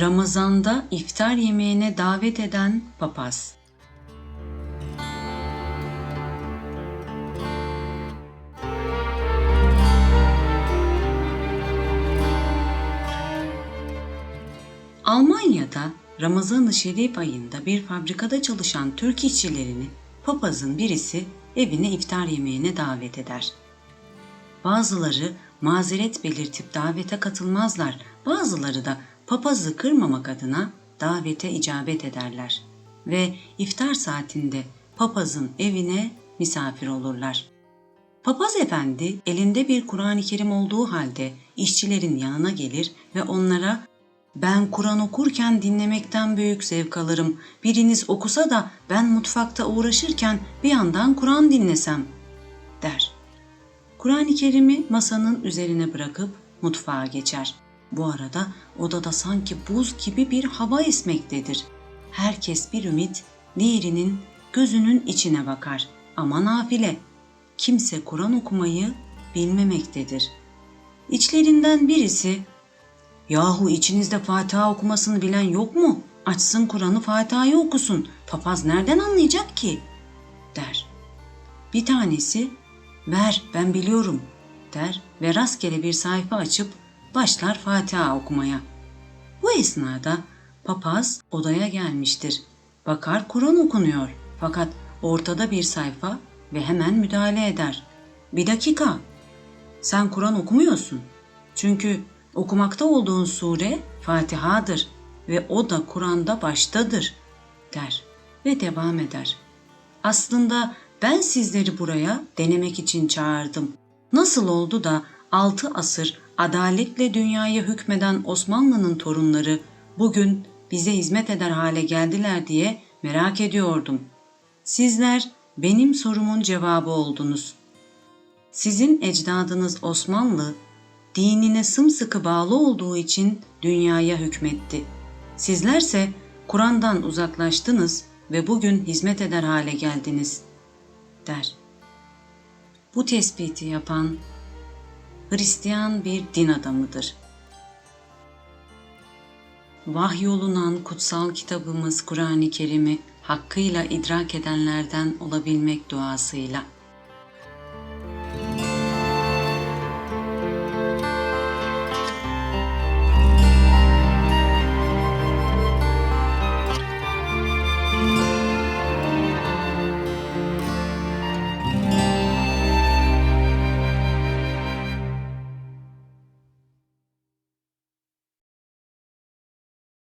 Ramazanda iftar yemeğine davet eden papaz. Almanya'da Ramazan-ı Şerif ayında bir fabrikada çalışan Türk işçilerini papazın birisi evine iftar yemeğine davet eder. Bazıları mazeret belirtip davete katılmazlar, bazıları da papazı kırmamak adına davete icabet ederler ve iftar saatinde papazın evine misafir olurlar. Papaz efendi elinde bir Kur'an-ı Kerim olduğu halde işçilerin yanına gelir ve onlara ben Kur'an okurken dinlemekten büyük zevk alırım. Biriniz okusa da ben mutfakta uğraşırken bir yandan Kur'an dinlesem der. Kur'an-ı Kerim'i masanın üzerine bırakıp mutfağa geçer. Bu arada odada sanki buz gibi bir hava esmektedir. Herkes bir ümit diğerinin gözünün içine bakar. Ama nafile. Kimse Kur'an okumayı bilmemektedir. İçlerinden birisi Yahu içinizde Fatiha okumasını bilen yok mu? Açsın Kur'an'ı Fatiha'yı okusun. Papaz nereden anlayacak ki? der. Bir tanesi ver ben biliyorum der ve rastgele bir sayfa açıp başlar Fatiha okumaya. Bu esnada papaz odaya gelmiştir. Bakar Kur'an okunuyor fakat ortada bir sayfa ve hemen müdahale eder. Bir dakika sen Kur'an okumuyorsun. Çünkü okumakta olduğun sure Fatiha'dır ve o da Kur'an'da baştadır der ve devam eder. Aslında ben sizleri buraya denemek için çağırdım. Nasıl oldu da altı asır adaletle dünyaya hükmeden Osmanlı'nın torunları bugün bize hizmet eder hale geldiler diye merak ediyordum. Sizler benim sorumun cevabı oldunuz. Sizin ecdadınız Osmanlı dinine sımsıkı bağlı olduğu için dünyaya hükmetti. Sizlerse Kur'an'dan uzaklaştınız ve bugün hizmet eder hale geldiniz, der. Bu tespiti yapan Hristiyan bir din adamıdır. Vahyolunan kutsal kitabımız Kur'an-ı Kerim'i hakkıyla idrak edenlerden olabilmek duasıyla.